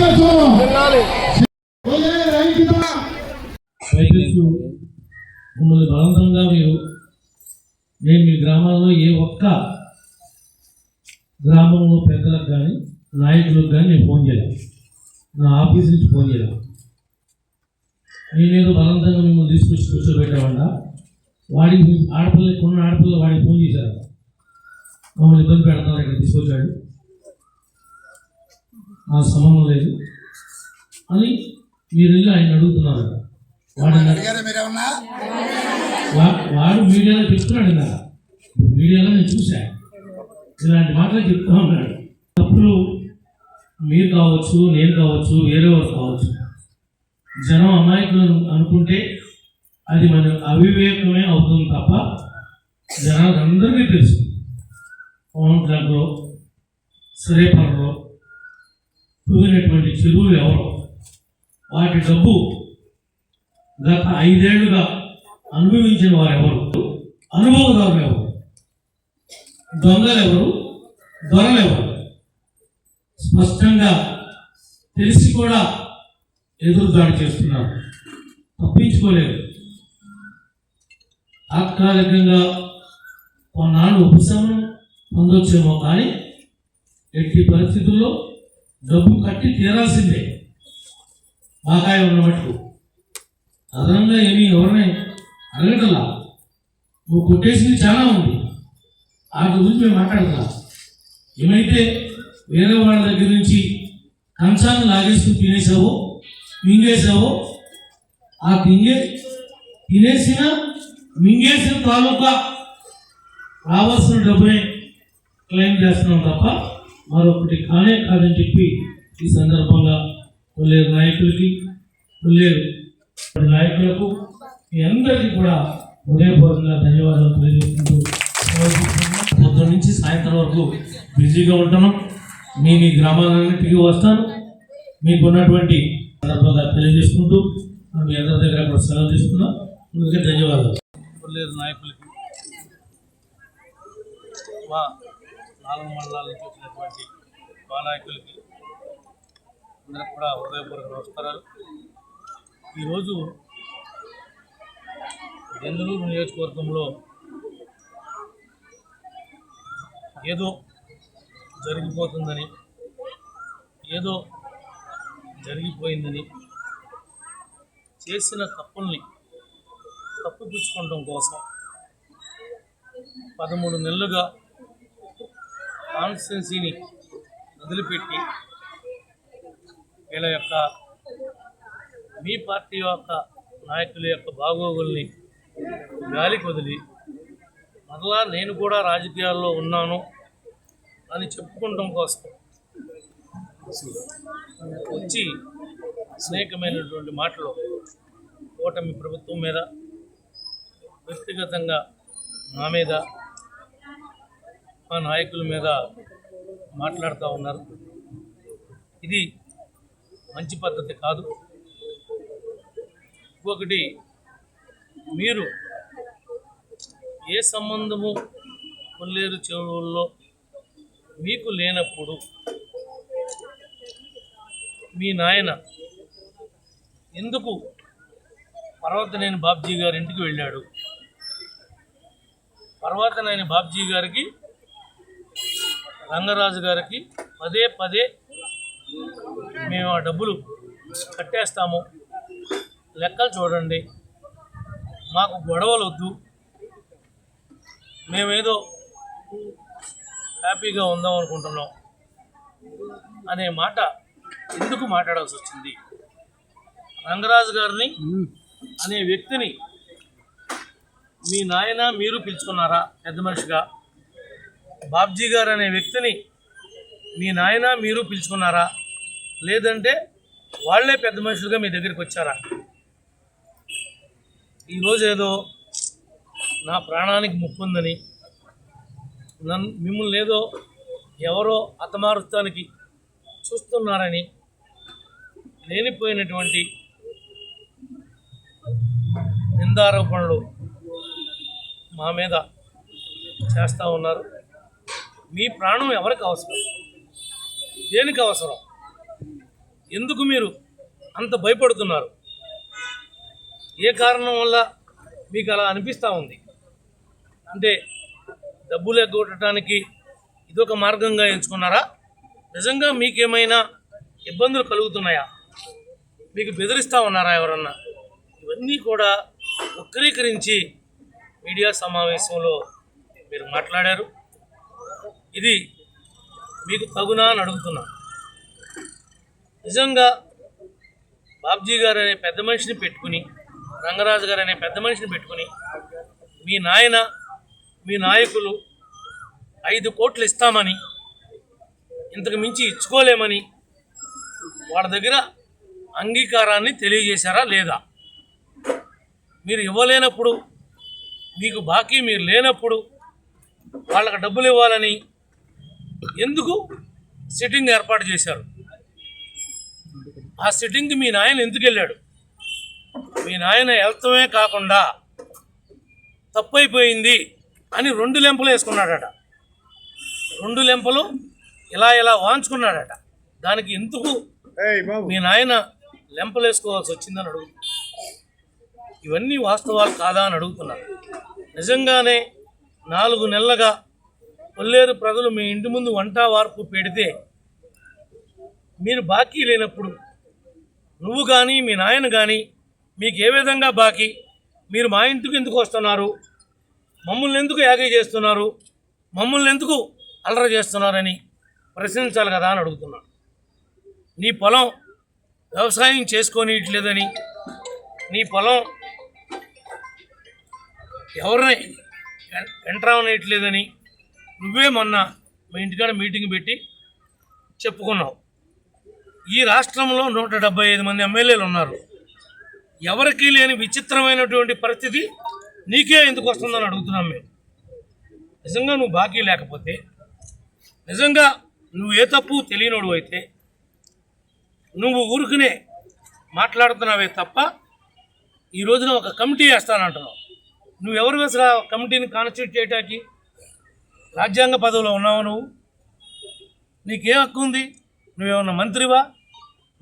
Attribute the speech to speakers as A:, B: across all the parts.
A: నాయకత్వం
B: మమ్మల్ని బలవంతంగా మీరు నేను మీ గ్రామాల్లో ఏ ఒక్క గ్రామంలో పెద్దలకు కానీ నాయకులకు కానీ నేను ఫోన్ చేయాలి నా ఆఫీస్ నుంచి ఫోన్ చేయలేదు. నేనేదో బలవంతంగా మిమ్మల్ని తీసుకొచ్చి కూర్చోబెట్టామంట వాడికి ఆడపిల్ల కొన్న ఆడపిల్ల వాడికి ఫోన్ చేశారు. మమ్మల్ని ఇబ్బంది పెడతారు ఇక్కడ తీసుకొచ్చాడు. ఆ సంబంధం లేదు. అని మీరు వెళ్ళి ఆయన అడుగుతున్నారు. వాడు నా- మీడియాలో చెప్తున్నాడు కదా మీడియాలో నేను చూశాను ఇలాంటి మాటలు చెప్తా ఉన్నాడు. తప్పులు మీరు కావచ్చు నేను కావచ్చు వేరే వారు కావచ్చు. జనం అమాయకులు అను- అనుకుంటే అది మన అవివేకమే అవుతుంది తప్ప జనాలకు అందరికీ తెలుసు. పవన్ క్లబ్లో శ్రేపర్లో తూగినటువంటి చెరువులు ఎవరు? వాటి డబ్బు గత ఐదేళ్ళుగా అనుభవించిన వారు ఎవరు అనుభవదారులు ఎవరు? దొంగలు ఎవరు దొరలు ఎవరు స్పష్టంగా తెలిసి కూడా ఎదురుదాడి చేస్తున్నారు. తప్పించుకోలేదు. తాత్కాలికంగా కొన్నాళ్ళు ఉపశమనం పొందొచ్చేమో కానీ ఎట్టి పరిస్థితుల్లో డబ్బు కట్టి తీరాల్సిందే. బాకాయ ఉన్న మటుకు. అదనంగా ఏమీ ఎవరిని అడగటలా నువ్వు కొట్టేసింది చాలా ఉంది. ఆ గురించి మేము మాట్లాడతా. ఏమైతే వేరే వాళ్ళ దగ్గర నుంచి కంచాన్ని లాగేసుకుని తినేసావో మింగేసావో ఆ తింగే తినేసిన మింగేసిన తాలూకా రావాల్సిన డబ్బునే క్లెయిమ్ చేస్తున్నాం తప్ప మరొకటి కానే కాదని చెప్పి ఈ సందర్భంగా కొల్లేరు నాయకులకి కొల్లేరు నాయకులకు మీ అందరికీ కూడా హృదయపూర్వకంగా ధన్యవాదాలు తెలియజేసుకుంటూ పొద్దు నుంచి సాయంత్రం వరకు బిజీగా ఉంటాను మీ మీ గ్రామాలన్నింటికి వస్తాను. మీకు ఉన్నటువంటి సందర్భంగా తెలియజేసుకుంటూ మీ అందరి దగ్గర కూడా సెలవు తీసుకున్నాం అందుకే ధన్యవాదాలు. కొల్లేరు నాయకులకి. మా నాలుగు మండలాల నుంచి వచ్చినటువంటి మా అందరికి కూడా హృదయపూర్వక నమస్కారాలు. ఈరోజు బెంగళూరు నియోజకవర్గంలో ఏదో జరిగిపోతుందని ఏదో జరిగిపోయిందని చేసిన తప్పుల్ని తప్పుపుచ్చుకోవడం కోసం పదమూడు నెలలుగా కాన్స్టెన్సీని వదిలిపెట్టి వీళ్ళ యొక్క మీ పార్టీ యొక్క నాయకుల యొక్క బాగోగుల్ని గాలికి వదిలి మరలా నేను కూడా రాజకీయాల్లో ఉన్నాను అని చెప్పుకోవడం కోసం వచ్చి అనేకమైనటువంటి మాటలు కూటమి ప్రభుత్వం మీద వ్యక్తిగతంగా నా మీద మా నాయకుల మీద మాట్లాడుతూ ఉన్నారు. ఇది మంచి పద్ధతి కాదు. ఇంకొకటి మీరు ఏ సంబంధము కొల్లేరు చెరువుల్లో మీకు లేనప్పుడు మీ నాయన ఎందుకు పర్వతనేని బాబ్జీ గారి ఇంటికి వెళ్ళాడు పర్వతనేని బాబ్జీ గారికి రంగరాజు గారికి పదే పదే మేము ఆ డబ్బులు కట్టేస్తాము. లెక్కలు చూడండి. మాకు గొడవలు వద్దు మేమేదో హ్యాపీగా ఉందాం అనుకుంటున్నాం అనే మాట ఎందుకు మాట్లాడాల్సి వచ్చింది? రంగరాజు గారిని అనే వ్యక్తిని మీ నాయన మీరు పిలుచుకున్నారా? పెద్ద మనిషిగా. బాబ్జీ గారు అనే వ్యక్తిని మీ నాయన మీరు పిలుచుకున్నారా? లేదంటే వాళ్ళే పెద్ద మనుషులుగా మీ దగ్గరికి వచ్చారా? ఈరోజు ఏదో నా ప్రాణానికి ముప్పుందని నన్ను మిమ్మల్ని ఏదో ఎవరో అతమారుత్వానికి చూస్తున్నారని లేనిపోయినటువంటి నిందారోపణలు మా మీద చేస్తూ ఉన్నారు. మీ ప్రాణం ఎవరికి అవసరం? దేనికి అవసరం? ఎందుకు మీరు అంత భయపడుతున్నారు? ఏ కారణం వల్ల మీకు అలా అనిపిస్తూ ఉంది? అంటే డబ్బులు ఎగ్గొట్టడానికి ఇదొక మార్గంగా ఎంచుకున్నారా? నిజంగా మీకేమైనా ఇబ్బందులు కలుగుతున్నాయా? మీకు బెదిరిస్తూ ఉన్నారా ఎవరన్నా? ఇవన్నీ కూడా వక్రీకరించి మీడియా సమావేశంలో మీరు మాట్లాడారు. ఇది మీకు తగునా అని అడుగుతున్నా. నిజంగా బాబ్జీ గారు అనే పెద్ద మనిషిని పెట్టుకుని రంగరాజు గారు అనే పెద్ద మనిషిని పెట్టుకుని మీ నాయన మీ నాయకులు ఐదు కోట్లు ఇస్తామని ఇంతకు మించి ఇచ్చుకోలేమని వాళ్ళ దగ్గర అంగీకారాన్ని తెలియజేశారా లేదా? మీరు ఇవ్వలేనప్పుడు మీకు బాకీ మీరు లేనప్పుడు వాళ్ళకి డబ్బులు ఇవ్వాలని ఎందుకు? సిట్టింగ్ ఏర్పాటు చేశారు. ఆ సిట్టింగ్కి మీ నాయన ఎందుకు వెళ్ళాడు? మీ నాయన వెళ్తమే కాకుండా తప్పైపోయింది అని రెండు లెంపలు వేసుకున్నాడట. రెండు లెంపలు ఇలా ఇలా వాంచుకున్నాడట. దానికి ఎందుకు మీ నాయన లెంపలు వేసుకోవాల్సి వచ్చిందని అడుగుతున్నా ఇవన్నీ వాస్తవాలు కాదా అని అడుగుతున్నారు నిజంగానే నాలుగు నెలలుగా కొల్లేరు ప్రజలు మీ ఇంటి ముందు వంట వార్పు పెడితే మీరు బాకీ లేనప్పుడు నువ్వు కానీ మీ నాయన కానీ మీకు ఏ విధంగా బాకీ? మీరు మా ఇంటికి ఎందుకు వస్తున్నారు? మమ్మల్ని ఎందుకు యాగ చేస్తున్నారు? మమ్మల్ని ఎందుకు అలర చేస్తున్నారని ప్రశ్నించాలి కదా అని అడుగుతున్నాను నీ పొలం వ్యవసాయం చేసుకోనియట్లేదని నీ పొలం ఎవరిని ఎంటర్ అవనట్లేదని నువ్వే మొన్న మీ ఇంటికాడ మీటింగ్ పెట్టి చెప్పుకున్నావు. ఈ రాష్ట్రంలో నూట డెబ్బై ఐదు మంది ఎమ్మెల్యేలు ఉన్నారు. ఎవరికీ లేని విచిత్రమైనటువంటి పరిస్థితి నీకే ఎందుకు వస్తుందని అడుగుతున్నాం మేము. నిజంగా నువ్వు బాకీ లేకపోతే నిజంగా నువ్వు ఏ తప్పు తెలియనోడు అయితే నువ్వు ఊరుకునే మాట్లాడుతున్నావే తప్ప ఈ రోజున ఒక కమిటీ వేస్తానంటున్నావు. నువ్వు ఎవరు వేసరా కమిటీని కాన్స్టిట్యూట్ చేయడానికి రాజ్యాంగ పదవిలో ఉన్నావు నువ్వు. నీకేం హక్కు ఉంది? నువ్వేమన్నా మంత్రివా?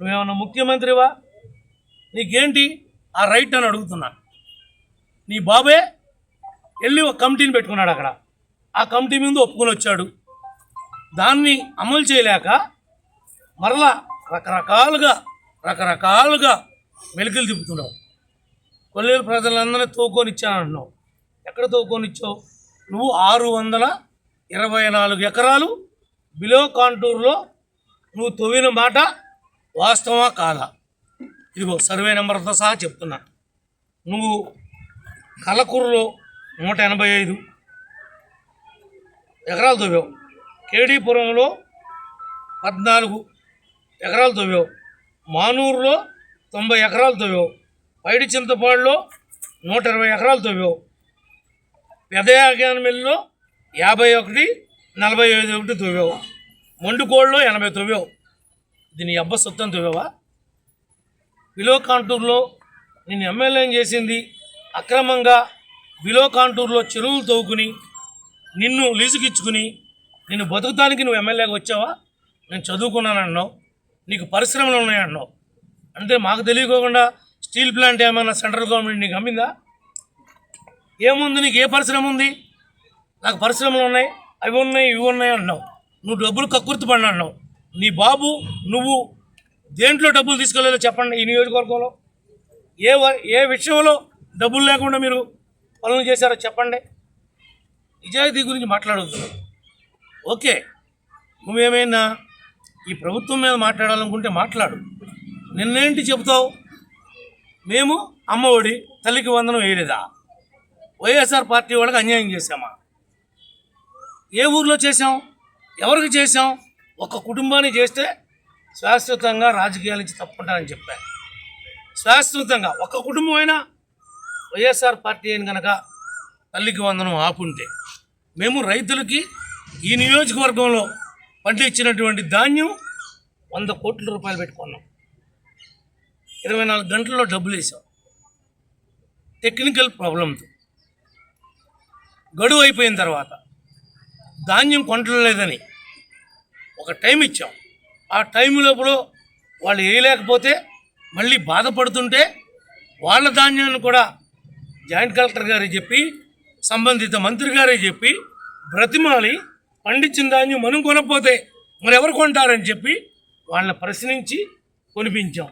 B: నువ్వేమన్నా ముఖ్యమంత్రివా? నీకేంటి? ఆ రైట్ అని అడుగుతున్నా. నీ బాబే వెళ్ళి ఒక కమిటీని పెట్టుకున్నాడు అక్కడ. ఆ కమిటీ ముందు ఒప్పుకొని వచ్చాడు. దాన్ని అమలు చేయలేక మరలా రకరకాలుగా రకరకాలుగా మెలికలు తిప్పుతున్నావు. కొల్లేరు ప్రజలందరినీ తోకొని ఇచ్చానంటున్నావు. ఎక్కడ తోకొని ఇచ్చావు? నువ్వు ఆరు వందల ఇరవై నాలుగు ఎకరాలు బిలో కాంటూర్లో నువ్వు తవ్విన మాట వాస్తవా కాదా? ఇదిగో సర్వే నెంబర్తో సహా చెప్తున్నా. నువ్వు కలకూరులో నూట ఎనభై ఐదు ఎకరాలు తవ్వావు. కేడీపురంలో పద్నాలుగు ఎకరాలు తవ్వావు. మానూరులో తొంభై ఎకరాలు తవ్వావు. పైడి చింతపాడులో నూట ఇరవై ఎకరాలు తవ్వావు. పెదయాగానమిల్లిలో యాభై ఒకటి నలభై ఐదు ఒకటి తొవ్వావు. మొండు కోళ్ళు ఎనభై తవ్వావు. దీని అబ్బ సొత్తం తవ్వావా? విలో కాంటూర్లో నేను ఎమ్మెల్యేని చేసింది? అక్రమంగా విలో కాంటూర్లో చెరువులు తవ్వుకుని నిన్ను లీజుకిచ్చుకుని నేను బతుకుతానికి నువ్వు ఎమ్మెల్యేగా వచ్చావా? నేను చదువుకున్నానన్నావు. నీకు పరిశ్రమలు ఉన్నాయన్నావు. అంటే మాకు తెలియకోకుండా స్టీల్ ప్లాంట్ ఏమైనా సెంట్రల్ గవర్నమెంట్ నీకు అమ్మిందా? ఏముంది? నీకు ఏ పరిశ్రమ ఉంది? నాకు పరిశ్రమలు ఉన్నాయి అవి ఉన్నాయి ఇవి ఉన్నాయి అన్నావు నువ్వు డబ్బులు కక్కుర్తి పడిన అన్నావు నీ బాబు నువ్వు దేంట్లో డబ్బులు తీసుకెళ్ళాలో చెప్పండి ఈ నియోజకవర్గంలో. ఏ వ- ఏ విషయంలో డబ్బులు లేకుండా మీరు పనులు చేశారో చెప్పండి. నిజాయితీ గురించి మాట్లాడవద్దు ఓకే నువ్వేమైనా ఈ ప్రభుత్వం మీద మాట్లాడాలనుకుంటే మాట్లాడు. నిన్నేంటి చెబుతావు? మేము అమ్మఒడి తల్లికి వందనం వేయలేదా? వైఎస్ఆర్ పార్టీ వాళ్ళకి అన్యాయం చేశామా? ఏ ఊర్లో చేసాం ఎవరికి చేశాం? ఒక కుటుంబాన్ని చేస్తే శాశ్వతంగా రాజకీయాల నుంచి తప్పుకుంటానని చెప్పాను. శాశ్వతంగా ఒక కుటుంబం అయినా వైఎస్ఆర్ పార్టీ అయిన కనుక తల్లికి వందనం ఆపుంటే మేము రైతులకి ఈ నియోజకవర్గంలో పండించినటువంటి ధాన్యం వంద కోట్ల రూపాయలు పెట్టుకున్నాం. ఇరవై నాలుగు గంటల్లో డబ్బులు వేసాం. టెక్నికల్ ప్రాబ్లంతో. గడువు అయిపోయిన తర్వాత ధాన్యం కొంటలేదని ఒక టైం ఇచ్చాం. ఆ టైం లోపల వాళ్ళు వేయలేకపోతే మళ్ళీ బాధపడుతుంటే వాళ్ళ ధాన్యాన్ని కూడా జాయింట్ కలెక్టర్ గారికి చెప్పి సంబంధిత మంత్రి గారికి చెప్పి బ్రతిమాలి పండించిన ధాన్యం మనం కొనకపోతే మరి ఎవరు కొంటారని చెప్పి వాళ్ళని ప్రశ్నించి కొనిపించాం.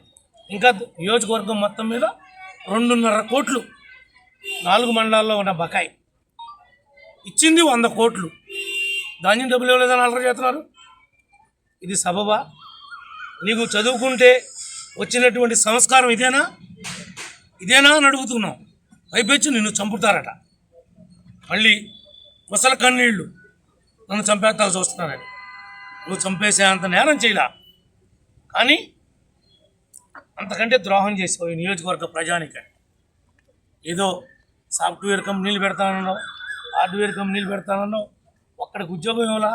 B: ఇంకా నియోజకవర్గం మొత్తం మీద రెండున్నర కోట్లు నాలుగు మండలాల్లో ఉన్న బకాయి. ఇచ్చింది వంద కోట్లు. ధాన్యం డబ్బులు ఇవ్వలేదని అలర చేస్తున్నారు. ఇది సబబా. నీకు చదువుకుంటే వచ్చినటువంటి సంస్కారం ఇదేనా? ఇదేనా అని అడుగుతున్నాం. పైపెచ్చి నిన్ను చంపుతారట. మళ్ళీ ముసల కన్నీళ్ళు నన్ను చంపేస్తాలు చూస్తున్నారని నువ్వు చంపేసే అంత నేరం చేయలా. కానీ అంతకంటే ద్రోహం చేసావు ఈ నియోజకవర్గ ప్రజానికి. ఏదో సాఫ్ట్వేర్ కంపెనీలు పెడతానన్నావు హార్డ్వేర్ కంపెనీలు పెడతానన్నావు ఒక్కడికి ఉద్యోగం ఇవ్వాలా?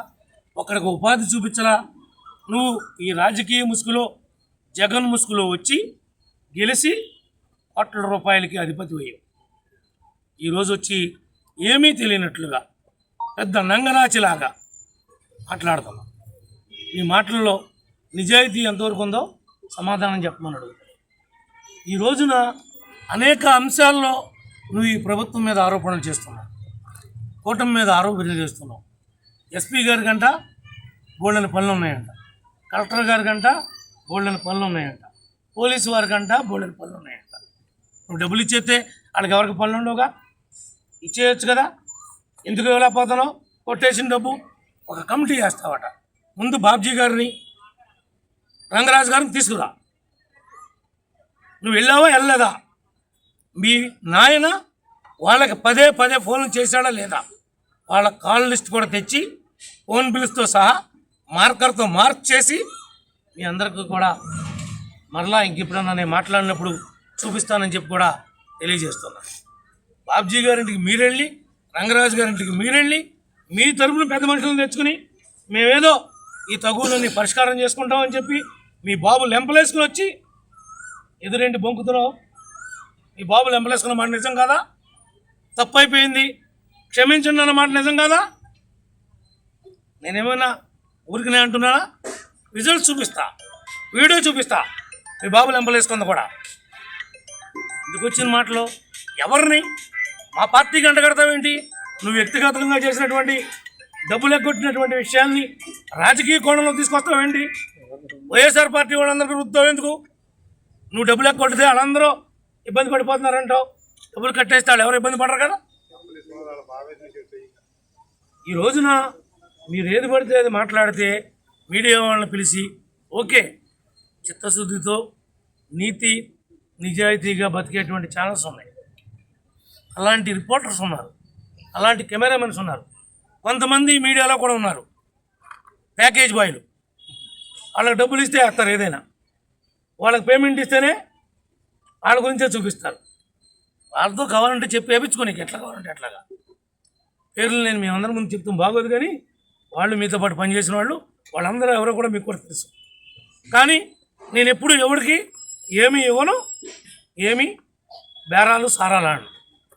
B: ఒక్కడికి ఉపాధి చూపించలా? నువ్వు ఈ రాజకీయ ముసుగులో జగన్ ముసుగులో వచ్చి గెలిచి కోట్ల రూపాయలకి అధిపతి అయ్యావు. ఈరోజు వచ్చి ఏమీ తెలియనట్లుగా పెద్ద నంగనాచిలాగా మాట్లాడుతున్నాం ఈ మాటల్లో నిజాయితీ ఎంతవరకు ఉందో సమాధానం చెప్పమన్నాడు ఈ రోజున అనేక అంశాల్లో నువ్వు ఈ ప్రభుత్వం మీద ఆరోపణలు చేస్తున్నావు. కూటమి మీద ఆరోపణలు చేస్తున్నావు. ఎస్పీ గారి కంట బోళ్ళని పనులు ఉన్నాయంట. కలెక్టర్ గారి కంట బోళ్ళని పనులు ఉన్నాయంట. పోలీసు వారి కంట బోళ్ళని పనులు ఉన్నాయంట. నువ్వు డబ్బులు ఇచ్చేస్తే వాళ్ళకి ఎవరికి పనులు ఉండవుగా? ఇచ్చేయచ్చు కదా? ఎందుకు ఇవ్వలేకపోతున్నావు? కొట్టేసిన డబ్బు ఒక కమిటీ చేస్తావట ముందు బాబ్జీ గారిని రంగరాజు గారిని తీసుకురా. నువ్వు వెళ్ళావా వెళ్ళలేదా? మీ నాయన వాళ్ళకి పదే పదే ఫోన్లు చేశాడా లేదా? వాళ్ళ కాల్ లిస్ట్ కూడా తెచ్చి ఫోన్ బిల్స్తో సహా మార్కర్తో మార్క్ చేసి మీ అందరికీ కూడా మరలా ఇంకెప్పుడన్నా నేను మాట్లాడినప్పుడు చూపిస్తానని చెప్పి కూడా తెలియజేస్తున్నా. బాబ్జీ గారింటికి మీరెళ్ళి రంగరాజు గారింటికి మీరెళ్ళి మీ తరపున పెద్ద మనుషులను తెచ్చుకుని మేమేదో ఈ తగులని పరిష్కారం చేసుకుంటామని చెప్పి మీ బాబు లెంపలేసుకుని వచ్చి ఎదురేంటి బొంకుతున్నావు? మీ బాబు లెంపలేసుకున్న మాట నిజం కాదా? తప్పు అయిపోయింది. క్షమించండి అన్న మాట నిజం కాదా? నేనేమైనా ఊరికినే అంటున్నానా? రిజల్ట్స్ చూపిస్తా. వీడియో చూపిస్తా. మీ బాబు లెంపలేసుకుంది కూడా. ఎందుకు వచ్చిన మాటలు? ఎవరిని? మా పార్టీకి అంటగడతావేంటి నువ్వు వ్యక్తిగతంగా చేసినటువంటి డబ్బులు ఎగ్గొట్టినటువంటి విషయాన్ని రాజకీయ కోణంలో తీసుకొస్తావేంటి? వైఎస్ఆర్ పార్టీ వాళ్ళందరికీ రుద్దావు ఎందుకు? నువ్వు డబ్బులు ఎగ్గొట్టితే వాళ్ళందరూ ఇబ్బంది పడిపోతున్నారంటావు. డబ్బులు కట్టేస్తే వాళ్ళు ఎవరు ఇబ్బంది పడరు కదా? ఈ రోజున మీరు ఏది పడితే అది మాట్లాడితే మీడియా వాళ్ళని పిలిచి ఓకే చిత్తశుద్ధితో నీతి నిజాయితీగా బతికేటువంటి ఛానల్స్ ఉన్నాయి. అలాంటి రిపోర్టర్స్ ఉన్నారు. అలాంటి కెమెరామెన్స్ ఉన్నారు. కొంతమంది మీడియాలో కూడా ఉన్నారు. ప్యాకేజ్ బాయ్లు. వాళ్ళకి డబ్బులు ఇస్తే వేస్తారు ఏదైనా. వాళ్ళకి పేమెంట్ ఇస్తేనే వాళ్ళ గురించే చూపిస్తారు. వాళ్ళతో కావాలంటే చెప్పి వేపించుకోనికి ఎట్లా కావాలంటే ఎట్లాగా పేర్లు నేను మేమందరం ముందు చెప్తాం. బాగోదు కానీ వాళ్ళు మీతో పాటు పనిచేసిన వాళ్ళు వాళ్ళందరూ ఎవరో కూడా మీకు కూడా తెలుసు. కానీ నేను ఎప్పుడు ఎవరికి ఏమి ఇవ్వను ఏమి బేరాలు సారాలను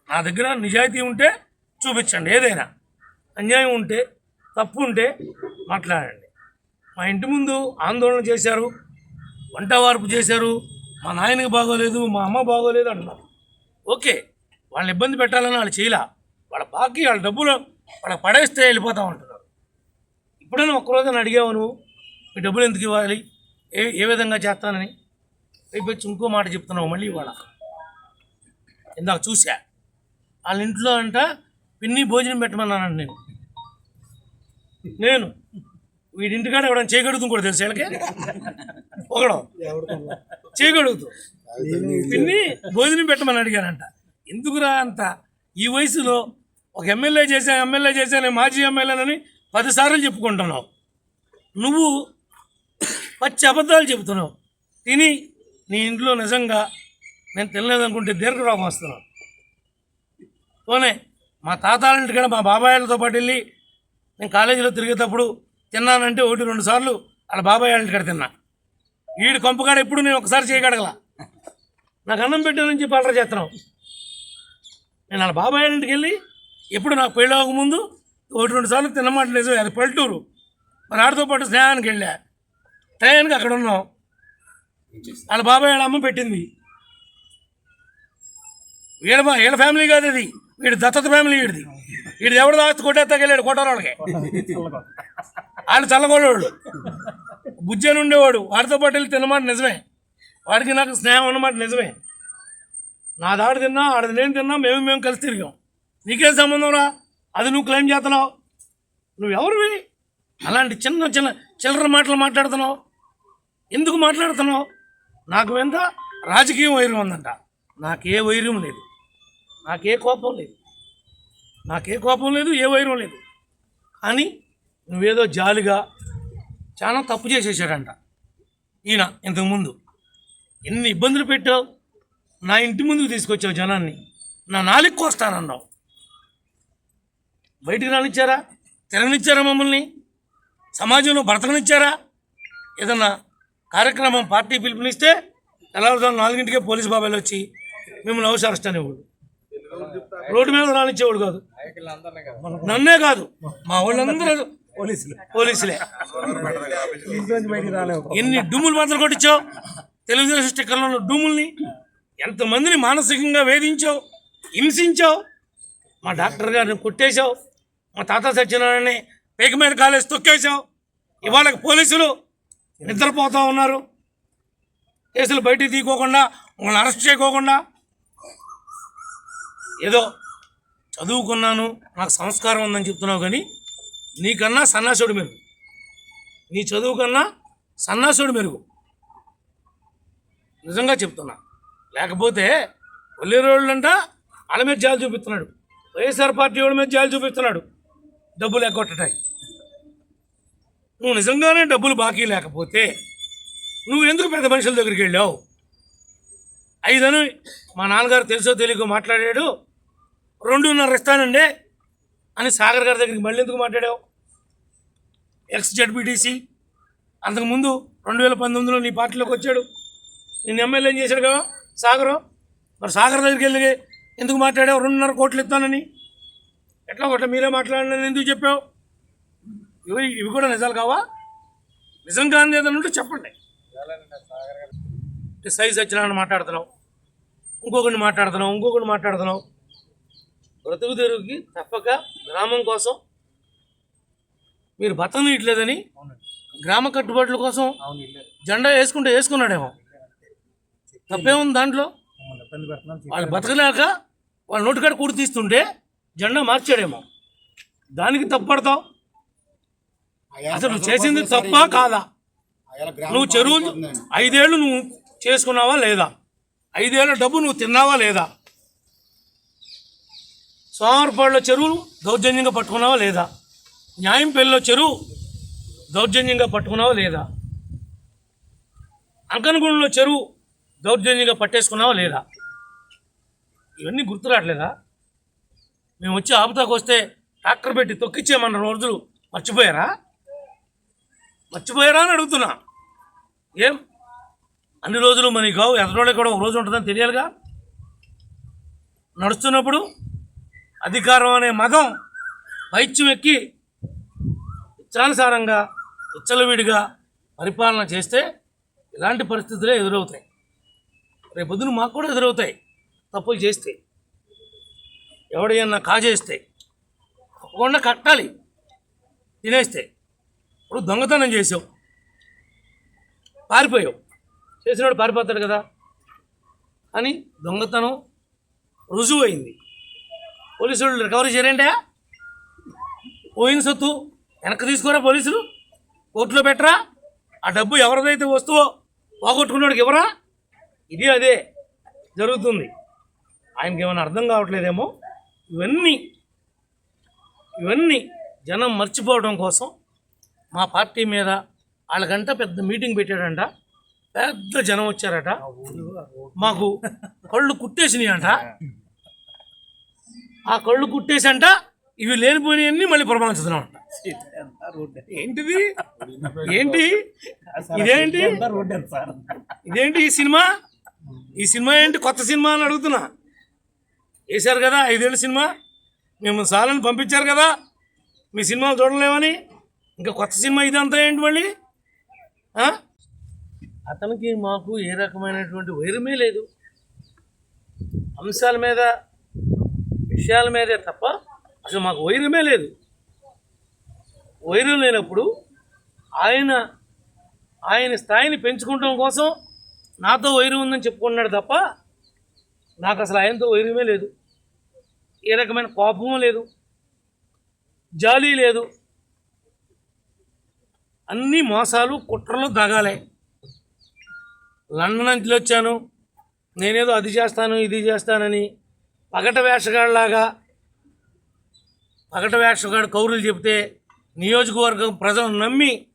B: నా దగ్గర నిజాయితీ ఉంటే చూపించండి ఏదైనా. అన్యాయం ఉంటే తప్పు ఉంటే మాట్లాడండి. మా ఇంటి ముందు ఆందోళన చేశారు వంట వార్పు చేశారు మా నాయనకి బాగోలేదు మా అమ్మ బాగోలేదు అంటున్నారు. ఓకే వాళ్ళని ఇబ్బంది పెట్టాలని వాళ్ళు చేయలే. వాళ్ళ బాకీ వాళ్ళ డబ్బులు వాళ్ళకి పడేస్తే వెళ్ళిపోతూ ఉంటారు ఇప్పుడైనా ఒక్కరోజు అని అడిగావు నువ్వు? మీ డబ్బులు ఎందుకు ఇవ్వాలి? ఏ ఏ విధంగా చేస్తానని? రేపు వచ్చి ఇంకో మాట చెప్తున్నావు మళ్ళీ ఇవాళ. ఇందాక చూసా వాళ్ళ ఇంట్లో అంట పిన్ని భోజనం పెట్టమన్నానండి నేను. నేను. వీడింటికాడ ఎవడని చేయగడుగుతుంది కూడా తెలుసు వీళ్ళకి? ఒకడు. చేయగడుగుతూ పిన్ని భోజనం పెట్టమని అడిగానంట. ఎందుకురా అంత? ఈ వయసులో ఒక ఎమ్మెల్యే చేశాను ఎమ్మెల్యే చేశాను మాజీ ఎమ్మెల్యేనని పదిసార్లు చెప్పుకుంటున్నావు. నువ్వు పచ్చి అబద్ధాలు చెబుతున్నావు. తిని నీ ఇంట్లో నిజంగా నేను తినలేదనుకుంటే దీర్ఘరోగం వస్తున్నావు. పోనే మా తాతాలింటికాడ మా బాబాయిలతో పాటు వెళ్ళి నేను కాలేజీలో తిరిగేటప్పుడు తిన్నానంటే ఒకటి రెండు సార్లు వాళ్ళ బాబాయ్ వాళ్ళ తిన్నా. వీడి కొంపకాడ ఎప్పుడు నేను ఒకసారి చేయగడగల నాకు అన్నం పెట్టానని నుంచి అలర చేస్తున్నావు. నేను వాళ్ళ బాబాయ్ వాళ్ళ ఇంటికి వెళ్ళి ఎప్పుడు నాకు పెళ్ళి ముందు ఒకటి రెండు సార్లు తిన్నమాట నిజమే అది పల్లెటూరు. మరి ఆడితో పాటు స్నేహానికి వెళ్ళా. టయానికి అక్కడ ఉన్నాం. వాళ్ళ బాబాయ్ వాళ్ళ అమ్మ పెట్టింది. వీళ్ళ బా- వీళ్ళ ఫ్యామిలీ కాదు అది వీడి దత్తత ఫ్యామిలీ వీడిది. వీడి ఎవడు దాచి కొట్టేస్తాకెళ్ళాడు కొట్టారాళ్ళకి. వాళ్ళు చల్లగోళ్ళోళ్ళు బుజ్జని ఉండేవాడు. వాడితో పాటు వెళ్ళి తిన్నమాట నిజమే. వాడికి నాకు స్నేహం అన్నమాట నిజమే. నా దాడి తిన్నా ఆడది నేను తిన్నా మేము మేము కలిసి తిరిగాం. నీకేం సంబంధం రా? అది నువ్వు క్లెయిమ్ చేస్తున్నావు. నువ్వు ఎవరివి అలాంటి చిన్న చిన్న చిల్లర మాటలు మాట్లాడుతున్నావు. ఎందుకు మాట్లాడుతున్నావు? నాకు ఎంత రాజకీయం వైరం ఉందంట. నాకే వైరం లేదు. నాకే కోపం లేదు. నాకే కోపం లేదు ఏ వైరం లేదు. కానీ నువ్వేదో జాలిగా చాలా తప్పు చేసేసాడంట. ఈయన ఇంతకుముందు ఎన్ని ఇబ్బందులు పెట్టావు? నా ఇంటి ముందుకు తీసుకొచ్చావు జనాన్ని. నా నాలుగు కోస్తానన్నావు. బయటికి రానిచ్చారా? తిరగనిచ్చారా మమ్మల్ని? సమాజంలో బ్రతకనిచ్చారా ఏదన్నా కార్యక్రమం పార్టీ పిలుపునిస్తే తెల్లవారుజాము నాలుగింటికే పోలీస్ బాబాయిలు వచ్చి మిమ్మల్ని అనేవాడు రోడ్డు మీద రానిచ్చేవాడు కాదు. నన్నే కాదు. మా వాళ్ళందరూ పోలీసులే. పోలీసులే. ఎన్ని డూములు మాత్రం కొట్టించావు? తెలుగుదేశం స్టిక్కర్లో ఉన్న డూముల్ని ఎంతమందిని మానసికంగా వేధించావు? హింసించావు? మా డాక్టర్ గారిని కొట్టేశావు? మా తాత సత్యనారాయణని పేక మీద కాలేసి తొక్కేసాం ఇవాళ పోలీసులు నిద్రపోతూ ఉన్నారు. కేసులు బయటికి తీయకోకుండా వాళ్ళని అరెస్ట్ చేయకోకుండా. ఏదో చదువుకున్నాను నాకు సంస్కారం ఉందని చెప్తున్నావు కానీ నీకన్నా సన్నాసుడు మెరుగు. నీ చదువు కన్నా సన్నాసుడు మెరుగు. నిజంగా చెప్తున్నా. లేకపోతే ఒల్లేరోళ్ళంట వాళ్ళ మీద జాలి చూపిస్తున్నాడు. వైఎస్ఆర్ పార్టీ వాళ్ళ మీద జాలి చూపిస్తున్నాడు. డబ్బులు ఎగ్గొట్టడానికి నువ్వు నిజంగానే డబ్బులు బాకీ లేకపోతే నువ్వు ఎందుకు పెద్ద మనుషుల దగ్గరికి వెళ్ళావు? ఐదను మా నాన్నగారు తెలుసో తెలియకో మాట్లాడాడు. రెండున్నర ఇస్తానండి అని సాగర్ గారి దగ్గరికి మళ్ళీ ఎందుకు మాట్లాడావు? ఎక్స్ జడ్పీటీసీ అంతకుముందు రెండు వేల పంతొమ్మిదిలో నీ పార్టీలోకి వచ్చాడు. నేను ఎమ్మెల్యే ఏం చేశాడు కదా సాగరు? మరి సాగర్ దగ్గరికి వెళ్ళి ఎందుకు మాట్లాడావు? రెండున్నర కోట్లు ఇస్తానని. ఎట్లా కొట్ట? మీరే మాట్లాడినని ఎందుకు చెప్పావు? ఇవి ఇవి కూడా నిజాలు కావా? నిజంగా ఏదైనా ఉంటే చెప్పండి. సైజ్ వచ్చిన మాట్లాడుతున్నావు. ఇంకొకరిని మాట్లాడుతున్నావు ఇంకొకరిని మాట్లాడుతున్నావు. బ్రతుకు తెరుగుకి తప్పక గ్రామం కోసం మీరు బతం ఇట్లేదని గ్రామ కట్టుబాట్ల కోసం జెండా వేసుకుంటే వేసుకున్నాడేమో. తప్పేముంది దాంట్లో? వాళ్ళు బతకలేక వాళ్ళ నోటికాడ కూడి తీస్తుంటే జెండా మార్చాడేమో. దానికి తప్పడతావు అసలు నువ్వు చేసింది తప్ప కాదా? నువ్వు చెరువులు ఐదేళ్ళు నువ్వు చేసుకున్నావా లేదా? ఐదేళ్ళ డబ్బు నువ్వు తిన్నావా లేదా? సోమవారపాడులో చెరువులు దౌర్జన్యంగా పట్టుకున్నావా లేదా? న్యాయం పెళ్ళిలో చెరువు దౌర్జన్యంగా పట్టుకున్నావా లేదా? అంకనగూడలో చెరువు దౌర్జన్యంగా పట్టేసుకున్నావా లేదా? ఇవన్నీ గుర్తు రావట్లేదా? మేము వచ్చి ఆపుతాకు వస్తే ట్రాక్టర్ పెట్టి తొక్కిచ్చేమన్న రోజులు మర్చిపోయారా? మర్చిపోయారా అని అడుగుతున్నా. ఏం? అన్ని రోజులు మన కావు ఎదరోళ్ళకి కూడా ఒక రోజు ఉంటుందని తెలియాలిగా? నడుస్తున్నప్పుడు అధికారం అనే మదం పైత్యం ఎక్కి ఇచ్చానుసారంగా విచ్చలవిడిగా పరిపాలన చేస్తే ఇలాంటి పరిస్థితులే ఎదురవుతాయి. రేపొద్దున మాకు కూడా ఎదురవుతాయి తప్పులు చేస్తే. ఎవడైనా కాజేస్తే తప్పకుండా కట్టాలి. తినేస్తే. ఇప్పుడు దొంగతనం చేసావు పారిపోయావు. చేసినవాడు పారిపోతాడు కదా. అని దొంగతనం రుజువు అయింది పోలీసు వాళ్ళు రికవరీ చేయరంటే? పోయిన సొత్తు వెనక్కి తీసుకోరా పోలీసులు. కోర్టులో పెట్టరా? ఆ డబ్బు ఎవరిదైతే వస్తువో పోగొట్టుకున్నాడికి ఎవరా ఇది అదే జరుగుతుంది. ఆయనకి ఏమైనా అర్థం కావట్లేదేమో? ఇవన్నీ ఇవన్నీ జనం మర్చిపోవడం కోసం మా పార్టీ మీద వాళ్ళకంట పెద్ద మీటింగ్ పెట్టాడంట. పెద్ద జనం వచ్చారట. మాకు కళ్ళు కుట్టేసినాయి అంట ఆ కళ్ళు కుట్టేసంట ఇవి లేనిపోయినవన్నీ మళ్ళీ ప్రమాణిస్తున్నాం అంట ఏంటిది? ఏంటి? ఇదేంటి? ఇదేంటి ఈ సినిమా? ఈ సినిమా ఏంటి? కొత్త సినిమా అని అడుగుతున్నా. వేశారు కదా ఐదేళ్ళ సినిమా? మేము సాలని పంపించారు కదా మీ సినిమాలు చూడలేమని? ఇంకా కొత్త సినిమా ఇదంతా ఏంటి మళ్ళీ?
C: అతనికి మాకు ఏ రకమైనటువంటి వైరమే లేదు. అంశాల మీద విషయాల మీదే తప్ప అసలు మాకు వైరమే లేదు. వైరం లేనప్పుడు ఆయన ఆయన స్థాయిని పెంచుకోవడం కోసం నాతో వైరం ఉందని చెప్పుకున్నాడు తప్ప నాకు అసలు ఆయనతో వైరమే లేదు. ఏ రకమైన కోపము లేదు. జాలి లేదు. అన్ని మోసాలు కుట్రలు దగాలే. లండన్ నుంచి వచ్చాను. నేనేదో అది చేస్తాను ఇది చేస్తానని పగట వేషగాడిలాగా పగట వేషగాడు కౌరులు చెప్తే నియోజకవర్గం ప్రజలు నమ్మి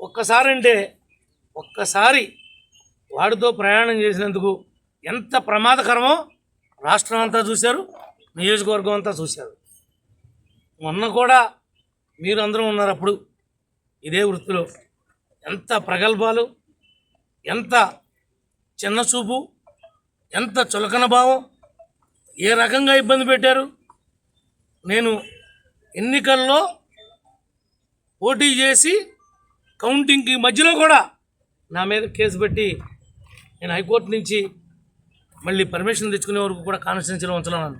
C: ఒక్కసారి అంటే ఒక్కసారి వాడితో ప్రయాణం చేసినందుకు ఎంత ప్రమాదకరమో రాష్ట్రం అంతా చూశారు నియోజకవర్గం అంతా చూశారు. మొన్న కూడా మీరు అందరూ ఉన్నారు అప్పుడు ఇదే వృత్తిలో. ఎంత ప్రగల్భాలు ఎంత చిన్న చూపు ఎంత చులకన భావం ఏ రకంగా ఇబ్బంది పెట్టారు. నేను ఎన్నికల్లో పోటీ చేసి కౌంటింగ్కి మధ్యలో కూడా నా మీద కేసు పెట్టి నేను హైకోర్టు నుంచి మళ్ళీ పర్మిషన్ తెచ్చుకునే వరకు కూడా కాన్స్టిట్యూన్సీలో ఉంచలేను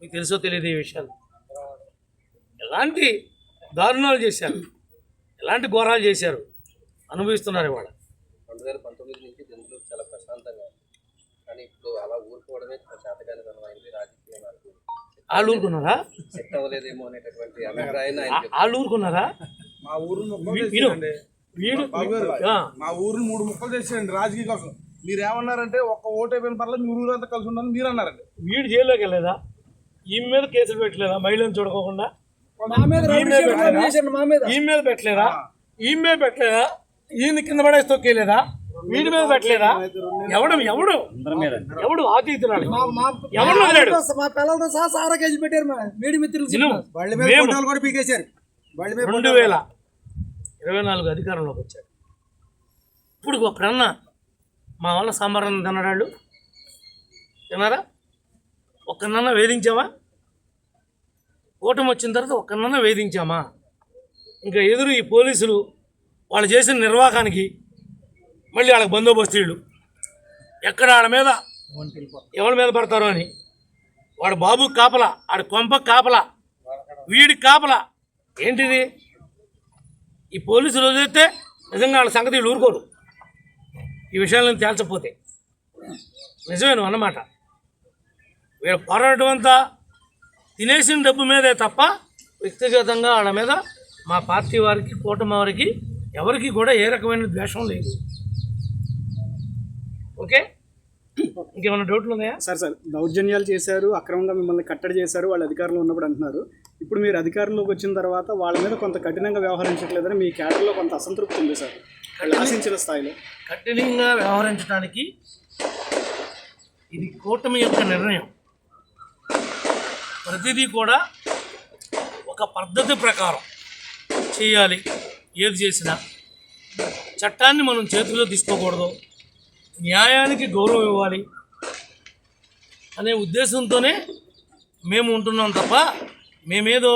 C: మీకు తెలుసో తెలియదు ఈ విషయాలు. ఎలాంటి దారుణాలు చేశారు? ఎలాంటి ఘోరాలు చేశారు? అనుభవిస్తున్నారు ఇవాళ.
D: రెండు వేల పంతొమ్మిది నుంచి జనులు చాలా ప్రశాంతంగా కానీ ఇప్పుడు అలా ఊరుకోవడమే చేతకాని అయింది రాజకీయ నాకు
B: వాళ్ళు ఊరుకున్నారా?
D: సెట్ అవ్వలేదేమో అనేటటువంటి అభిప్రాయాన్ని ఆయన
B: ఆ- వాళ్ళు ఊరుకున్నారా?
E: మా ఊరు
B: వీడు
E: మా ఊరిని మూడు ముక్కలు చేసేయండి రాజకీయ కోసం. మీరు ఏమన్నారంటే ఒక్క ఓటు అయిపోయిన పర్లేదు మీ ఊరు అంతా కలిసి ఉండాలని మీరు అన్నారండి
B: వీడు జైల్లోకి వెళ్ళలేదా? ఈ మీద కేసులు పెట్టలేదా? మహిళను చూడకోకుండా?
F: మా మీద
B: ఈ మీద పెట్టలేదా?
F: చేశారు మా మీద.
B: ఈ మీద పెట్టలేదా? ఈ మీద పెట్టలేదా? ఈయన కింద పడేసి తొక్కేలేదా? వీడి మీద పెట్టలేదా? ఎవడు ఎవడు? ఎవడు వదిలాడు
F: మా పిల్లలతో సహా సారా కేజీ పెట్టారు మా వీడి మిత్రులు. వాళ్ళ మీద ఫోటోలు కూడా పీకేశారు. వాళ్ళ మీద
B: రెండు వేల ఇరవై నాలుగు అధికారంలోకి వచ్చాడు. ఇప్పుడు ఒక్కడన్నా మా వాళ్ళ సాంబారం తినడాళ్ళు తిన్నారా ఒక్కనన్నా వేధించామా? ఓటమి వచ్చిన తర్వాత ఒక్కనన్నా వేధించామా? ఇంకా ఎదురు ఈ పోలీసులు వాళ్ళు చేసిన నిర్వాహానికి మళ్ళీ వాళ్ళకి బందోబస్తీళ్ళు ఎక్కడ వాళ్ళ మీద? ఎవరి మీద పడతారో అని. వాడు బాబు కాపలా ఆడు కొంప కాపలా వీడి కాపలా. ఏంటిది? ఈ పోలీసులు వదిలితే నిజంగా వాళ్ళ సంగతి వీళ్ళు ఊరుకోరు. ఈ విషయాలను తేల్చకపోతే నిజమే నువ్వు అన్నమాట. వీళ్ళ పోరాటం అంతా తినేసిన డబ్బు మీదే తప్ప వ్యక్తిగతంగా వాళ్ళ మీద మా పార్టీ వారికి కూటమి వారికి ఎవరికి కూడా ఏ రకమైన ద్వేషం లేదు. ఓకే? ఇంకేమైనా డౌట్లు ఉన్నాయా?
G: సార్ సార్ దౌర్జన్యాలు చేశారు అక్రమంగా మిమ్మల్ని కట్టడి చేశారు వాళ్ళు అధికారంలో ఉన్నప్పుడు అంటున్నారు. ఇప్పుడు మీరు అధికారంలోకి వచ్చిన తర్వాత వాళ్ళ మీద కొంత కఠినంగా వ్యవహరించట్లేదని మీ క్యాడర్లో కొంత అసంతృప్తి ఉంది సార్. ఆశించిన స్థాయిలో.
B: కఠినంగా వ్యవహరించడానికి ఇది కూటమి యొక్క నిర్ణయం. ప్రతిదీ కూడా ఒక పద్ధతి ప్రకారం చేయాలి. ఏది చేసినా చట్టాన్ని మనం చేతిలో తీసుకోకూడదు. న్యాయానికి గౌరవం ఇవ్వాలి అనే ఉద్దేశంతోనే మేము ఉంటున్నాం తప్ప మేమేదో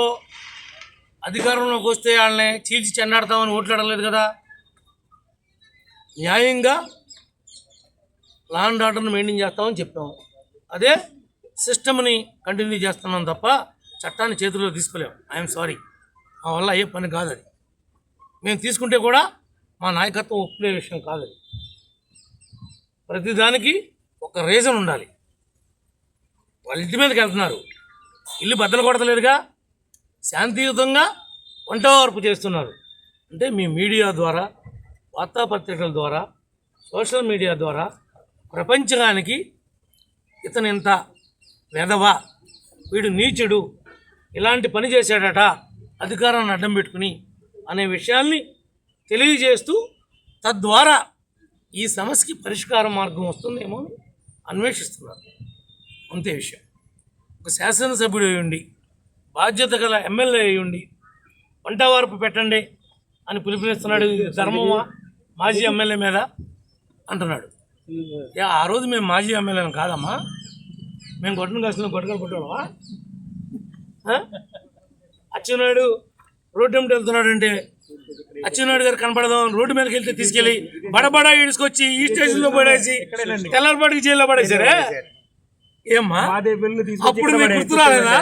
B: అధికారంలోకి వస్తే వాళ్ళని చీల్చి చెన్నాడతామని ఓట్లాడలేదు కదా. న్యాయంగా లా ఆర్డర్ని మెయింటైన్ చేస్తామని చెప్పాము. అదే సిస్టమ్ని కంటిన్యూ చేస్తున్నాం తప్ప చట్టాన్ని చేతిలో తీసుకోలేము. I'm sorry. మా వల్ల అయ్యే పని కాదు అది మేము తీసుకుంటే కూడా మా నాయకత్వం ఒప్పుకునే విషయం కాదు అది ప్రతిదానికి ఒక రీజన్ ఉండాలి. వాళ్ళ ఇంటి మీదకి వెళ్తున్నారు. ఇల్లు బద్దలు కొడతలేదుగా. శాంతియుతంగా వంట చేస్తున్నారు. అంటే మీ మీడియా ద్వారా వార్తాపత్రికల ద్వారా సోషల్ మీడియా ద్వారా ప్రపంచానికి ఇతను ఇంత వెధవా వీడు నీచుడు ఇలాంటి పని చేశాడట అధికారాన్ని అడ్డం పెట్టుకుని అనే విషయాల్ని తెలియజేస్తూ తద్వారా ఈ సమస్యకి పరిష్కార మార్గం వస్తుందేమో అని అన్వేషిస్తున్నారు. అంతే విషయం. ఒక శాసనసభ్యుడు అయ్యుండి బాధ్యత గల ఎమ్మెల్యే అయ్యుండి పంట వార్పు పెట్టండి అని పిలుపునిస్తున్నాడు. ధర్మమా? మాజీ ఎమ్మెల్యే మీద అంటున్నాడు. ఆ రోజు మేము మాజీ ఎమ్మెల్యేలు కాదమ్మా. మేము గొడ్డను కాసిన గొడ్డకలు కొట్టాడవా అచ్చెన్నాయుడు రోడ్డు వెంట వెళ్తున్నాడంటే అచ్చెన్నాయుడు గారు కనపడదాం రోడ్డు మీదకి వెళ్తే తీసుకెళ్ళి బడబడా ఈడ్చుకొచ్చి ఈ స్టేషన్లో పడేసి తెల్లారిపాటికి జైల్లో పడేసారే ఏమ్మా? అప్పుడు మీకు గుర్తు రాలేదా?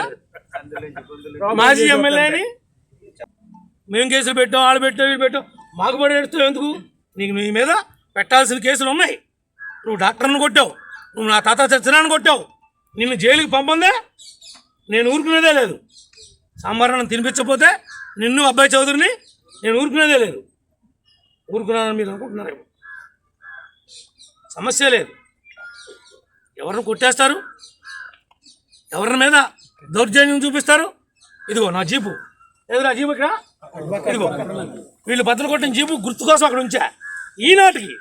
B: మాజీ ఎమ్మెల్యేని? మేము కేసులు పెట్టాం ఆడ పెట్టాం వీడు పెట్టాం. మాకు పడి ఎడుతావు ఎందుకు? నీకు నీ మీద పెట్టాల్సిన కేసులు ఉన్నాయి. నువ్వు డాక్టర్ని కొట్టావు. నువ్వు నా తాత చచ్చినాన్ని కొట్టావు. నిన్ను జైలుకి పంపందే నేను ఊరుకునేదే లేదు. సాంబారాన్ని తినిపించకపోతే నిన్ను అబ్బాయి చౌదరిని నేను ఊరుకునేదే లేదు. ఊరుకున్నానని మీరు అనుకుంటున్నారేమో సమస్య లేదు. ఎవరిని కొట్టేస్తారు? ఎవరి మీద దౌర్జన్యం చూపిస్తారు? ఇదిగో నా జీపు. ఏదో నా జీపు ఇక్కడ? ఇదిగో. వీళ్ళు బద్దలు కొట్టిన జీపు గుర్తు కోసం అక్కడ ఉంచా. ఈనాటికి.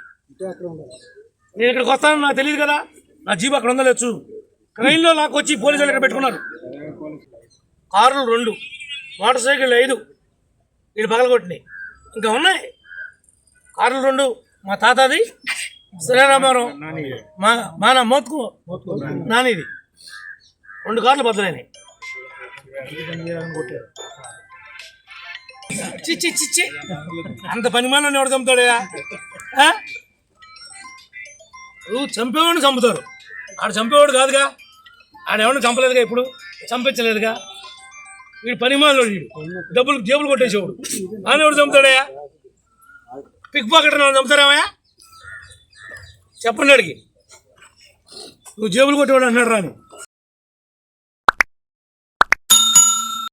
B: నేను ఇక్కడికి వస్తానని నాకు తెలియదు కదా? నా జీపు అక్కడ ఉందో లేదు ట్రైన్లో నాకు వచ్చి పోలీసులు ఇక్కడ పెట్టుకున్నారు. కార్లు రెండు మోటార్ సైకిళ్ళు ఐదు వీళ్ళు పగలగొట్టినాయి. ఇంకా ఉన్నాయి. కార్లు రెండు మా తాతది శ్రీరామారావు మా మా నా మోత్కు నానిది. రెండు కార్లు బద్దలైనాయి. చిచ్చి చిచ్చి అంత పని మనం ఎవడు చంపుతాడయా ఆ? నువ్వు చంపేవాడిని చంపుతారు. ఆడు చంపేవాడు కాదుగా. ఆడు ఎవరిని చంపలేదుగా ఇప్పుడు? చంపించలేదుగా. వీడు పని మాలోడు వీడు డబ్బులు జేబులు కొట్టేసేవాడు. ఆయన ఎవడు చంపుతాడయా పిక్ పాకెట్ చంపుతారామయ్యా చెప్పండి అడిగి. నువ్వు జేబులు కొట్టేవాడు అన్నాడు రాను